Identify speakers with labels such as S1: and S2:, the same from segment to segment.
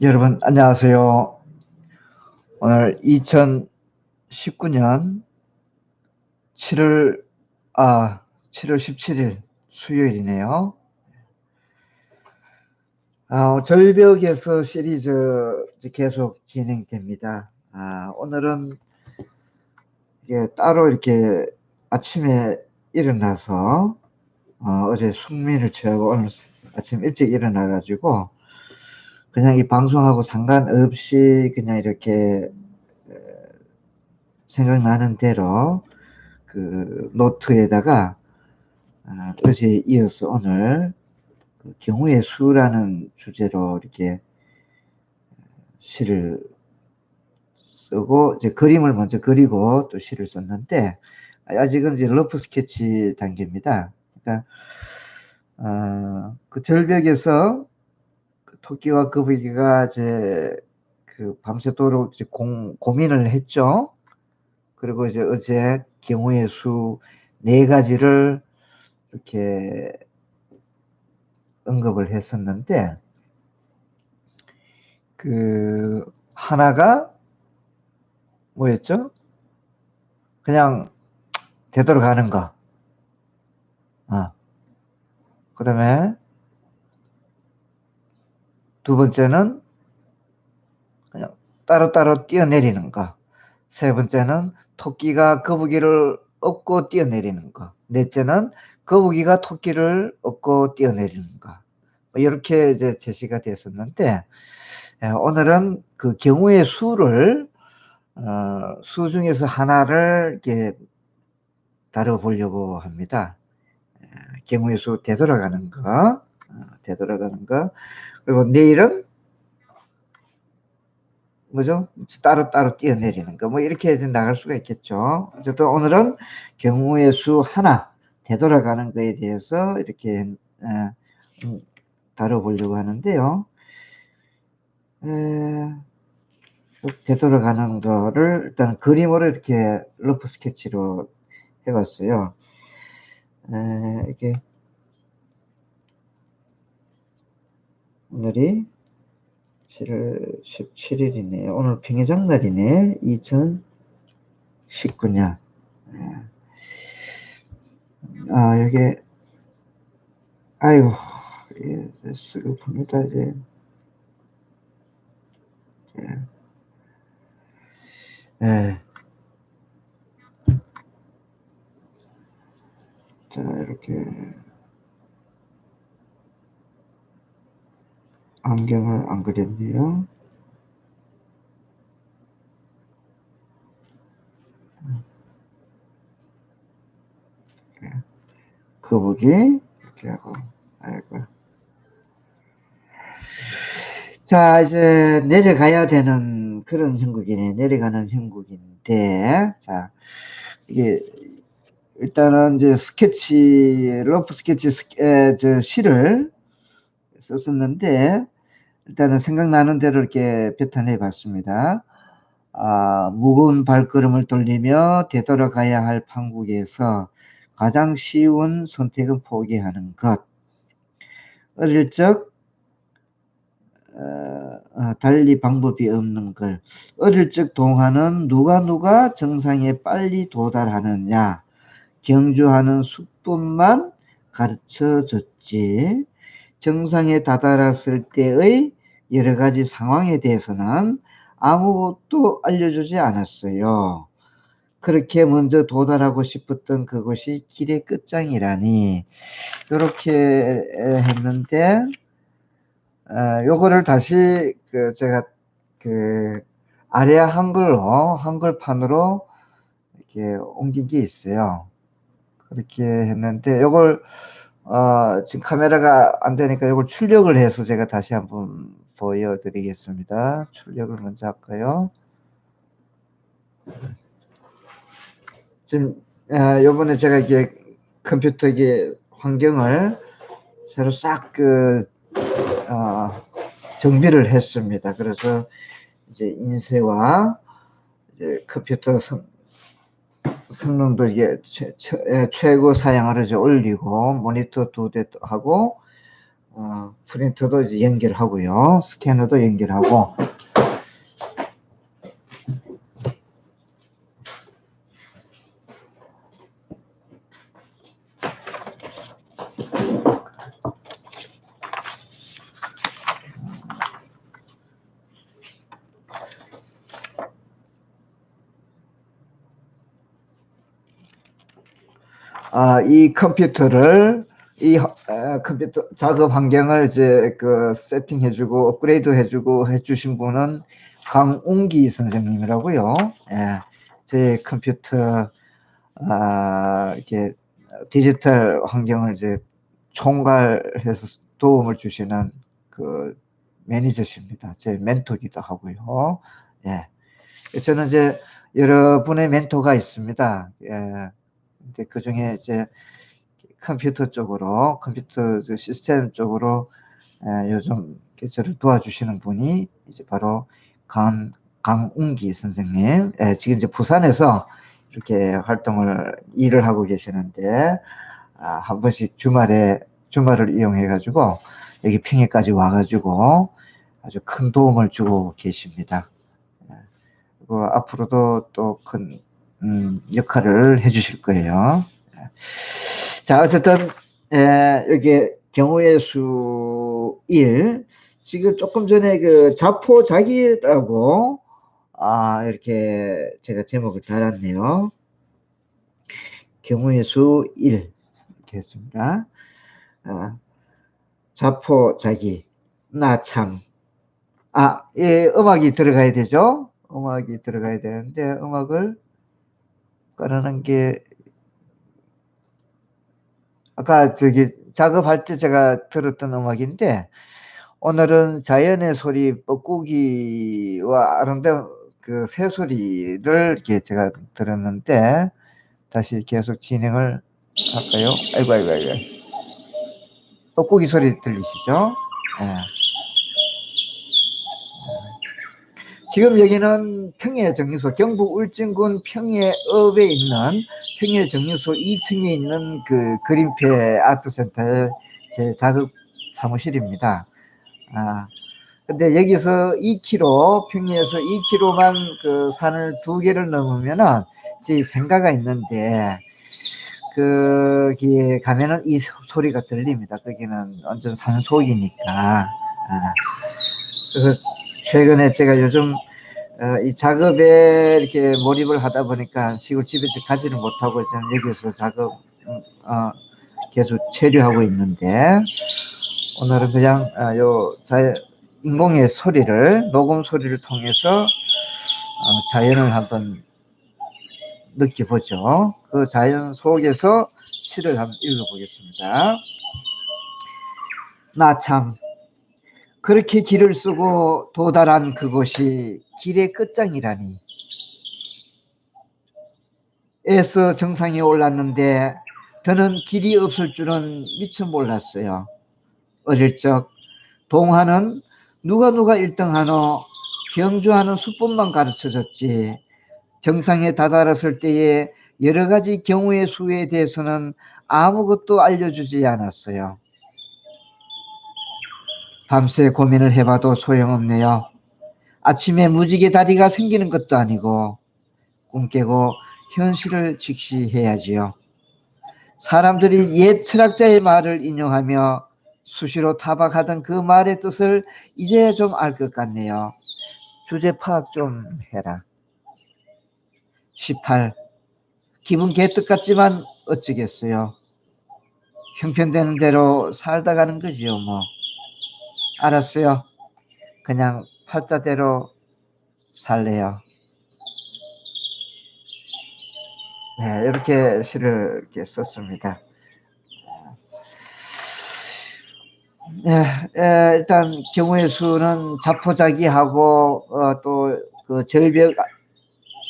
S1: 여러분 안녕하세요. 오늘 2019년 7월 아 7월 17일 수요일이네요. 아, 절벽에서 시리즈 계속 진행됩니다. 아, 오늘은 이게 따로 이렇게 아침에 일어나서 어, 제 숙면을 취하고 오늘 아침 일찍 일어나 가지고 그냥 이 방송하고 상관없이 그냥 이렇게 생각나는 대로 그 노트에다가 아, 어제 이어서 오늘 그 경우의 수라는 주제로 이렇게 시를 쓰고 이제 그림을 먼저 그리고 또 시를 썼는데 아직은 이제 러프 스케치 단계입니다. 그러니까 어, 그 절벽에서 토끼와 거북이가 이제 그 밤새도록 이제 공, 고민을 했죠. 그리고 이제 어제 경우의 수 네 가지를 이렇게 언급을 했었는데, 그, 하나가 뭐였죠? 그냥 되돌아가는 거. 아. 그 다음에 두 번째는 그냥 따로따로 뛰어내리는 거. 세 번째는 토끼가 거북이를 업고 뛰어내리는 거. 넷째는 거북이가 토끼를 업고 뛰어내리는 거. 뭐 이렇게 이제 제시가 됐었는데 예, 오늘은 그 경우의 수를 어, 수 중에서 하나를 이렇게 다뤄보려고 합니다. 예, 경우의 수 되돌아가는 거, 어, 되돌아가는 거. 그리고 내일은 뭐죠? 따로따로 뛰어내리는 거. 뭐 이렇게 해서 나갈 수가 있겠죠. 어쨌든 오늘은 경우의 수 하나 되돌아가는 거에 대해서 이렇게 에, 음, 다뤄보려고 하는데요. 에, 되돌아가는 거를 일단 그림으로 이렇게 러프 스케치로 해봤어요. 에, 이게 오늘이 7월 17일이네요. 오늘 평해장 날이네. 2019년. 아, 여기, 아이고, 예, 쓰고 봅니다, 이제. 예. 예. 자, 이렇게. 안경을 안 그렸네요. 거북이 이렇게 하고 아이고. 자 이제 내려가야 되는 그런 형국이네. 내려가는 형국인데 자 이게 일단은 이제 스케치 러프 스케치 스케, 저 시를 썼었는데 일단은 생각나는 대로 이렇게 뱉어내 봤습니다. 아, 무거운 발걸음을 돌리며 되돌아가야 할 판국에서 가장 쉬운 선택은 포기하는 것. 어릴 적 어, 어, 달리 방법이 없는 걸. 어릴 적 동화는 누가 누가 정상에 빨리 도달하느냐 경주하는 수뿐만 가르쳐 줬지. 정상에 다다랐을 때의 여러 가지 상황에 대해서는 아무것도 알려주지 않았어요. 그렇게 먼저 도달하고 싶었던 그것이 길의 끝장이라니 이렇게 했는데 어, 요거를 다시 그 제가 그 아래아 한글로 한글판으로 이렇게 옮긴 게 있어요. 그렇게 했는데 요걸 어, 지금 카메라가 안 되니까 이걸 출력을 해서 제가 다시 한번 보여드리겠습니다. 출력을 먼저 할까요? 지금 어, 요번에 제가 이게 컴퓨터 이게 환경을 새로 싹그 어, 정비를 했습니다. 그래서 이제 인쇄와 이제 컴퓨터 성, 성능도 이게 최, 최, 예, 최고 사양을 이제 올리고 모니터 두 대 하고 어, 프린터도 이제 연결하고요. 스캐너도 연결하고 아, 이 컴퓨터를 이 어, 컴퓨터 작업 환경을 이제 그 세팅해주고 업그레이드 해주고 해주신 분은 강웅기 선생님이라고요. 예, 제 컴퓨터 아, 이렇게 디지털 환경을 이제 총괄해서 도움을 주시는 그 매니저십니다. 제 멘토기도 하고요. 예. 저는 이제 여러분의 멘토가 있습니다. 예. 근데 그 중에 이제 컴퓨터 쪽으로 컴퓨터 시스템 쪽으로 에, 요즘 저를 도와주시는 분이 이제 바로 강 강웅기 선생님. 에, 지금 이제 부산에서 이렇게 활동을 일을 하고 계시는데 아, 한 번씩 주말에 주말을 이용해 가지고 여기 평해까지 와 가지고 아주 큰 도움을 주고 계십니다. 그리고 앞으로도 또큰 음, 역할을 해주실 거예요. 자, 어쨌든 에, 여기 경우의 수 1. 지금 조금 전에 그 자포자기라고 아, 이렇게 제가 제목을 달았네요. 경우의 수 1. 이렇게 했습니다. 아, 자포자기, 나참. 아, 예, 음악이 들어가야 되죠? 음악이 들어가야 되는데, 음악을 꺼내는 게 아까 저기 작업할 때 제가 들었던 음악인데 오늘은 자연의 소리 뻐꾸기와 아름다운 그 새소리를 이렇게 제가 들었는데 다시 계속 진행을 할까요? 아이고 아이고 아이고 뻐꾸기 소리 들리시죠? 네. 지금 여기는 평해 정류소 경북 울진군 평해읍에 있는 평해 정류소 2층에 있는 그 그린페 아트센터의 제 작업 사무실입니다. 아, 근데 여기서 2km, 평해에서 2km만 그 산을 두 개를 넘으면은 제 생가가 있는데, 거기에 가면은 이 소리가 들립니다. 거기는 완전 산속이니까. 아, 그래서 최근에 제가 요즘 어, 이 작업에 이렇게 몰입을 하다 보니까 시골 집에 가지는 못하고 저는 여기서 작업 어, 계속 체류하고 있는데 오늘은 그냥 어, 요 자, 인공의 소리를 녹음 소리를 통해서 어, 자연을 한번 느껴보죠. 그 자연 속에서 시를 한번 읽어보겠습니다. 나 참 그렇게 길을 쓰고 도달한 그곳이 길의 끝장이라니. 애써 정상에 올랐는데 더는 길이 없을 줄은 미처 몰랐어요. 어릴 적 동화는 누가 누가 1등하노 경주하는 수법만 가르쳐줬지 정상에 다다랐을 때에 여러 가지 경우의 수에 대해서는 아무것도 알려주지 않았어요. 밤새 고민을 해봐도 소용없네요. 아침에 무지개 다리가 생기는 것도 아니고 꿈 깨고 현실을 직시해야지요. 사람들이 옛 철학자의 말을 인용하며 수시로 타박하던 그 말의 뜻을 이제야 좀알 것 같네요. 주제 파악 좀 해라. 18. 기분 개떡 같지만 어쩌겠어요. 형편되는 대로 살다 가는 거지요, 뭐. 알았어요. 그냥 팔자대로 살래요. 네, 이렇게 시를 이렇게 썼습니다. 네, 에, 일단 경우의 수는 자포자기하고 어, 또그 절벽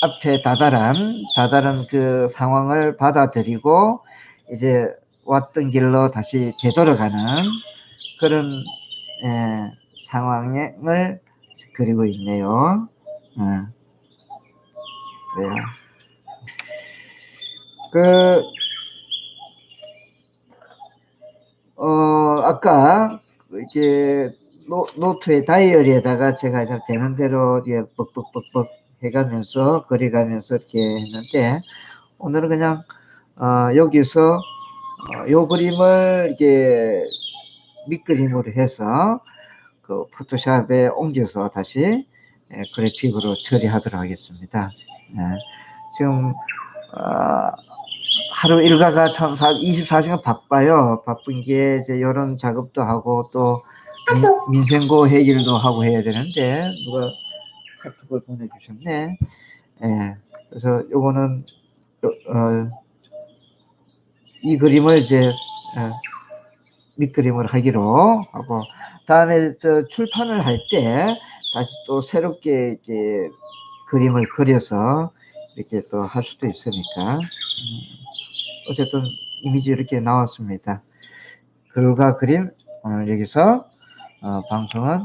S1: 앞에 다다란 다다른 그 상황을 받아들이고 이제 왔던 길로 다시 되돌아가는 그런 예, 상황을 그리고 있네요. 예. 그, 어, 아까 이렇게 노, 노트에 다이어리에다가 제가 이제 되는 대로 이게 뻑뻑뻑뻑 해가면서 그려가면서 이렇게 했는데 오늘은 그냥 어, 여기서 어, 요 그림을 이게 밑그림으로 해서 그 포토샵에 옮겨서 다시 예, 그래픽으로 처리하도록 하겠습니다. 예, 지금 어, 하루 일과가 참 24시간 바빠요. 바쁜 게 이제 이런 작업도 하고 또 민- 민생고 해결도 하고 해야 되는데 누가 카톡을 보내주셨네. 예, 그래서 요거는 요- 어, 이 그림을 이제 어, 밑그림을 하기로 하고 다음에 저 출판을 할 때 다시 또 새롭게 이렇게 그림을 그려서 이렇게 또 할 수도 있으니까 음, 어쨌든 이미지 이렇게 나왔습니다. 글과 그림 오늘 여기서 어, 방송은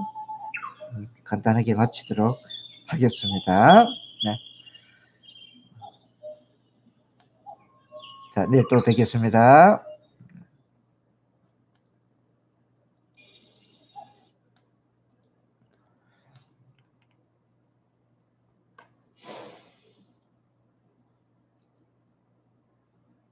S1: 음, 간단하게 마치도록 하겠습니다. 네. 자, 내일 또 뵙겠습니다.